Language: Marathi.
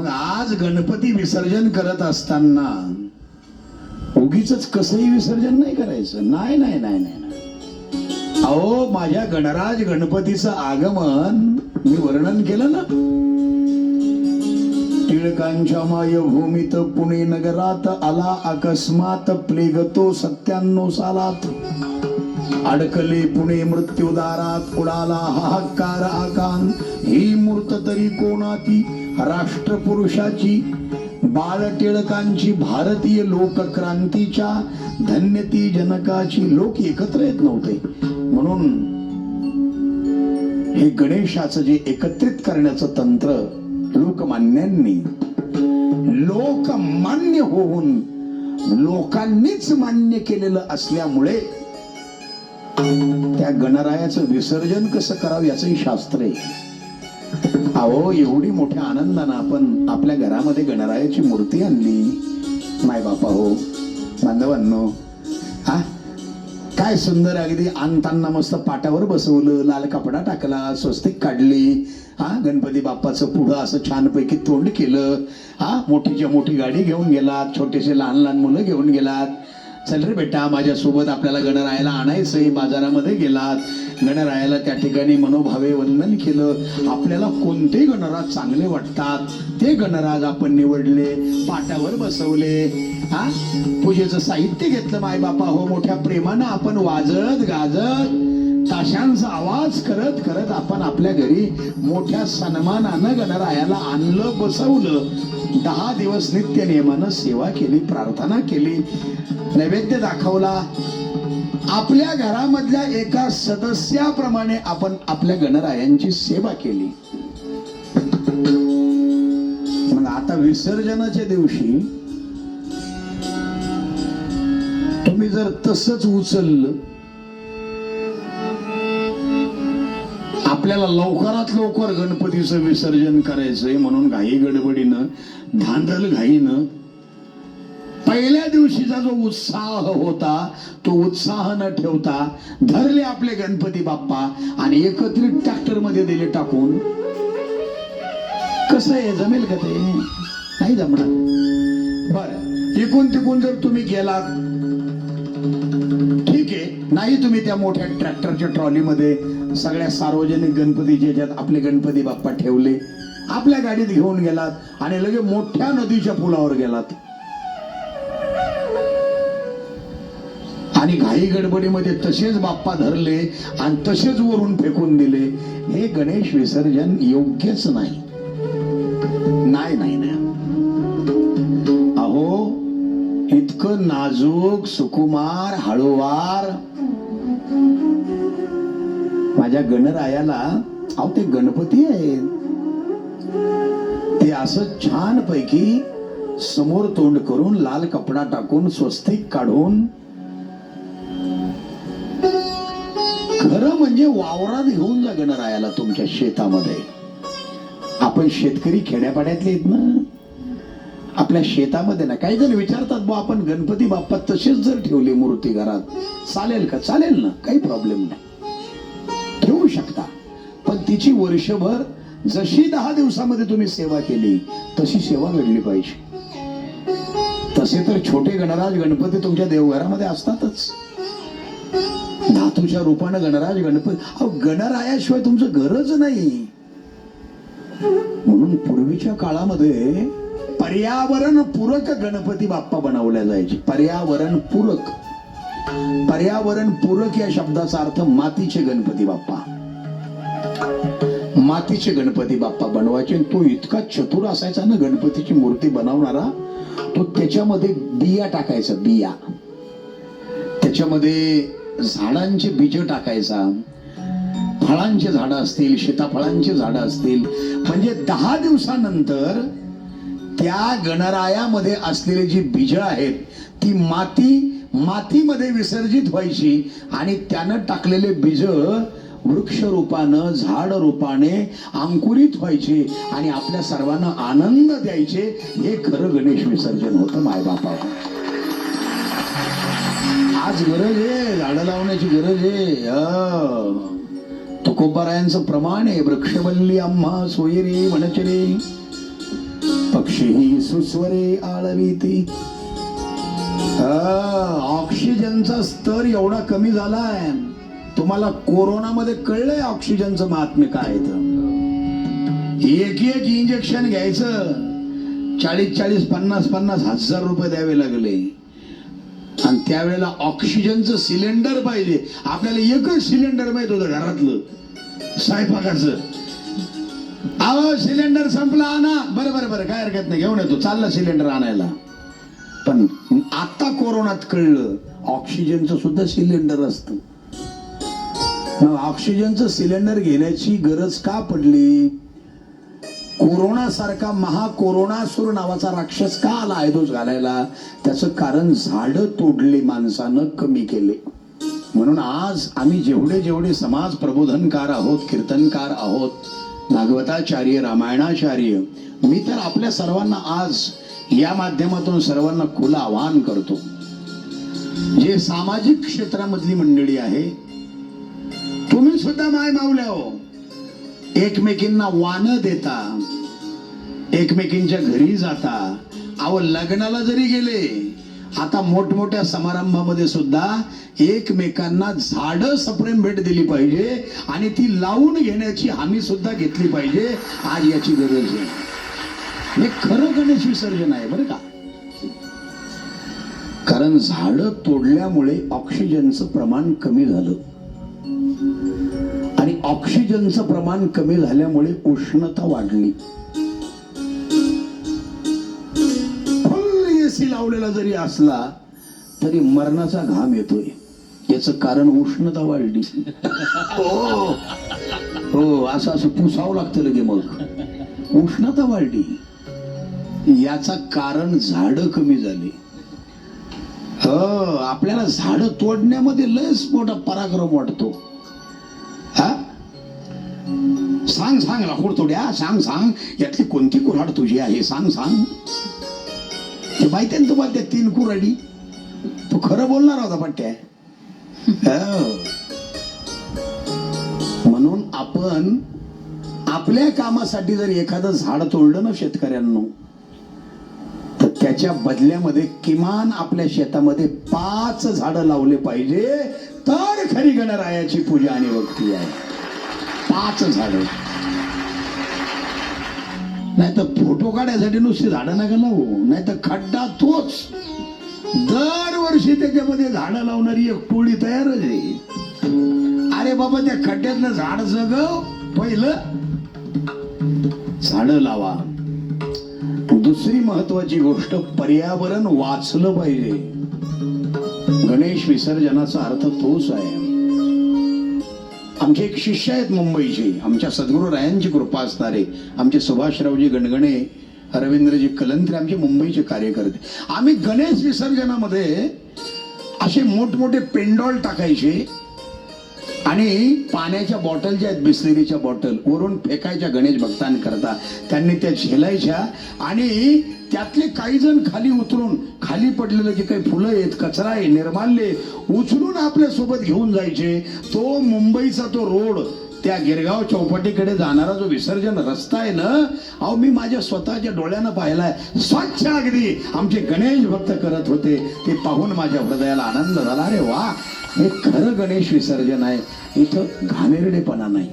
मग आज गणपती विसर्जन करत असताना उगीच कसंही विसर्जन नाही करायचं. नाही नाही नाही नाही अहो माझ्या गणराज गणपतीचं आगमन मी वर्णन केलं ना? टिळकांच्या मायभूमीत पुणे नगरात आला अकस्मात प्लेग तो सत्त्याण्णव सालात. अडकले पुणे मृत्यूदारात उडाला हाहाकार आकांत? ही मूर्त तरी कोणाती राष्ट्रपुरुषाची बाळ टिळकांची भारतीय लोकक्रांतीच्या धन्यती जनकाची लोक एकत्र येत नव्हते. म्हणून हे गणेशाचं जे एकत्रित करण्याचं तंत्र लोकमान्यांनी लोकमान्य होऊन लोकांनीच मान्य केलेलं असल्यामुळे त्या गणरायाचं विसर्जन कसं करावं याचंही शास्त्र आहे. अहो एवढी मोठ्या आनंदानं आपण आपल्या घरामध्ये गणरायाची मूर्ती आणली. माय बापा हो बांधवांनो. हा? काय सुंदर अगदी आणताना मस्त पाटावर बसवलं लाल कपडा टाकला स्वस्तिक काढली. हा? गणपती बाप्पाचं पुढं असं छानपैकी तोंड केलं. हा? मोठीच्या मोठी गाडी घेऊन गेलात छोटेसे लहान लहान मुलं घेऊन गेलात. चल रे बेटा माझ्यासोबत आपल्याला गणरायाला आणायचंय. बाजारामध्ये गेलात. गणरायाला त्या ठिकाणी मनोभावे वंदन केलं. आपल्याला कोणते गणराज चांगले वाटतात? ते गणराज आपण निवडले पाटावर बसवले. हा? पूजेचं साहित्य घेतलं माय बापा हो मोठ्या प्रेमानं आपण वाजत गाजत ताशांचा आवाज करत करत आपण आपल्या घरी मोठ्या सन्मानानं गणरायाला आणलं बसवलं. दहा दिवस नित्य नियमानं सेवा केली प्रार्थना केली. नैवेद्य दाखवला. आपल्या घरामधल्या एका सदस्याप्रमाणे आपण आपल्या गणरायांची सेवा केली. मग आता विसर्जनाच्या दिवशी तुम्ही जर तसंच उचललं आपल्याला लवकरात लवकर गणपतीचं विसर्जन करायचंय म्हणून घाई गडबडीनं धांदल घाईनं पहिल्या दिवशीचा जो उत्साह होता तो उत्साह न ठेवता धरले आपले गणपती बाप्पा आणि एकत्रित ट्रॅक्टरमध्ये दिले टाकून. कसं आहे? जमेल का ते? नाही जमणार. बर इकून तिकून जर तुम्ही गेलात ठीक आहे. नाही तुम्ही त्या मोठ्या ट्रॅक्टरच्या ट्रॉलीमध्ये सगळ्या सार्वजनिक गणपतीच्या ज्याच्यात आपले गणपती बाप्पा ठेवले आपल्या गाडीत घेऊन गेलात आणि लगे मोठ्या नदीच्या पुलावर गेलात. आणि घाई गडबडीमध्ये तसेच बाप्पा धरले आणि तसेच वरून फेकून दिले. हे गणेश विसर्जन योग्यच नाही. नाही नाही नाही. अहो इतकं नाजूक सुकुमार हळूवार. माझ्या गणरायाला अहो ते गणपती आहेत. ते असं छान पैकी समोर तोंड करून लाल कपडा टाकून स्वस्तिक काढून खरं म्हणजे वावरात घेऊन जा गणरायाला तुमच्या शेतामध्ये. आपण शेतकरी खेड्यापाड्यातले आहेत ना. आपल्या शेतामध्ये ना काही जण विचारतात बा आपण गणपती बाप्पा तसेच जर ठेवले मूर्ती घरात चालेल का? चालेल ना काही प्रॉब्लेम नाही. ठेवू शकता. पण तिची वर्षभर जशी दहा दिवसामध्ये तुम्ही सेवा केली तशी सेवा घडली पाहिजे. तसे तर छोटे गणराज गणपती तुमच्या देवघरामध्ये असतातच. धातूच्या रूपानं गणराज गणपती अहो गणरायाशिवाय तुमचं घरच नाही. म्हणून पूर्वीच्या काळामध्ये पर्यावरण पूरक गणपती बाप्पा बनवल्या जायचे. पर्यावरण पूरक. पर्यावरण पूरक या शब्दाचा अर्थ मातीचे गणपती बाप्पा. मातीचे गणपती बाप्पा बनवायचे आणि तो इतका चतुर असायचा ना गणपतीची मूर्ती बनवणारा तो त्याच्यामध्ये बिया टाकायचा बिया. त्याच्यामध्ये झाडांचे बीज टाकायचा. फळांचे झाडं असतील सीताफळांची झाडं असतील. म्हणजे दहा दिवसानंतर त्या गणरायामध्ये असलेली जी बीज आहेत ती माती मातीमध्ये विसर्जित व्हायची आणि त्यानं टाकलेले बीज वृक्ष रूपानं झाड रूपाने अंकुरित व्हायचे आणि आपल्या सर्वांना आनंद द्यायचे. हे खरं गणेश विसर्जन होतं मायबापा आज गरज आहे झाडं लावण्याची गरज आहे. तुकोबारायांचं प्रमाण आहे. वृक्षवल्ली आम्हा सोयरी म्हणचरी पक्षी सुस्वरे आळवीती. ती ऑक्सिजनचा स्तर एवढा कमी झालाय. तुम्हाला कोरोनामध्ये कळलंय ऑक्सिजनचं महात्म्य काय एक एक इंजेक्शन घ्यायचं. चाळीस चाळीस पन्नास पन्नास हजार रुपये द्यावे लागले. आणि त्यावेळेला ऑक्सिजनचं सिलेंडर पाहिजे. आपल्याला एकच सिलेंडर माहीत होतं घरातलं. स्वयंपाकाचं अहो सिलेंडर संपला आणा. बरं बरं बरं. काय हरकत नाही. घेऊन येतो. चालला सिलेंडर आणायला. पण आता कोरोनात कळलं ऑक्सिजनचं सुद्धा सिलेंडर असतं. मग ऑक्सिजनचं सिलेंडर घेण्याची गरज का पडली? कोरोना सारखा महा कोरोनासूर नावाचा राक्षस का आला आयदोस घालायला? त्याचं कारण झाडं तोडली माणसानं कमी केले. म्हणून आज आम्ही जेवढे जेवढे समाज प्रबोधनकार आहोत कीर्तनकार आहोत भागवताचार्य रामायणाचार्य मी तर आपल्या सर्वांना आज या माध्यमातून सर्वांना खुलं आवाहन करतो. जे सामाजिक क्षेत्रामधली मंडळी आहे तुम्ही सुद्धा माय मावल्या हो. एकमेकींना वान देता एकमेकींच्या घरी जाता. अहो लग्नाला जरी गेले आता मोठमोठ्या समारंभामध्ये सुद्धा एकमेकांना झाड सप्रेम भेट दिली पाहिजे आणि ती लावून घेण्याची हमी सुद्धा घेतली पाहिजे. आज याची गरज आहे. हे खरं गणेश विसर्जन आहे बरं का? कारण झाड तोडल्यामुळे ऑक्सिजनचं प्रमाण कमी झालं. आणि ऑक्सिजनचं प्रमाण कमी झाल्यामुळे उष्णता वाढली. फुल एसी लावलेला जरी असला तरी मरणाचा घाम येतोय. याच कारण उष्णता वाढली. हो. हो असं असं पुसावं लागतं लगे मग. उष्णता वाढली. याचा कारण झाड कमी झाली. हो आपल्याला झाड तोडण्यामध्ये लयच मोठा पराक्रम वाटतो. हा? सांग सांग लाकूड तोड्या सांग सांग. यातली कोणती कुऱ्हाड तुझी आहे? सांग सांग. ते माहिती आहे ना तुम्हाला त्या तीन कुऱ्हाडी? तू खरं बोलणार होता पट्ट्या. हो. म्हणून आपण आपल्या कामासाठी जर एखादं झाड तोडलं ना शेतकऱ्यांना त्याच्या बदल्यामध्ये किमान आपल्या शेतामध्ये पाच झाडं लावले पाहिजे तर खरी गणरायाची पूजा आणि भक्ती आहे. पाच झाड. नाही तर फोटो काढायसाठी नुसती झाडं नका लावू नाही तर खड्डा तोच. दरवर्षी त्याच्यामध्ये झाडं लावणारी एक टोळी तयार आहे अरे बाबा त्या खड्ड्यातलं झाड जगव पहिलं झाडं लावा. दुसरी महत्वाची गोष्ट पर्यावरण वाचलं पाहिजे. गणेश विसर्जनाचा अर्थ तोच आहे. आमचे एक शिष्य आहेत मुंबईचे. आमच्या सद्गुरू रायांची कृपा असणारे आमचे सुभाषरावजी गणगणे रवींद्रजी कलंत्रे आमचे मुंबईचे कार्यकर्ते. आम्ही गणेश विसर्जनामध्ये असे मोठमोठे पेंडॉल टाकायचे. आणि पाण्याच्या बॉटल ज्या आहेत बिस्लेरीच्या बॉटल वरून फेकायच्या गणेश भक्तांकरता त्यांनी त्या झेलायच्या आणि त्यातले काही जण खाली उतरून खाली पडलेलं जे काही फुलं आहेत कचरा आहे निर्माल्य उचलून आपल्यासोबत घेऊन जायचे. तो मुंबईचा तो रोड त्या गिरगाव चौपाटीकडे जाणारा जो विसर्जन रस्ता आहे ना अहो मी माझ्या स्वतःच्या डोळ्यानं पाहिलाय. स्वच्छ अगदी आमचे गणेश भक्त करत होते. ते पाहून माझ्या हृदयाला आनंद झाला. अरे वा! हे खरं गणेश विसर्जन आहे. इथं घाणेरडेपणा नाही.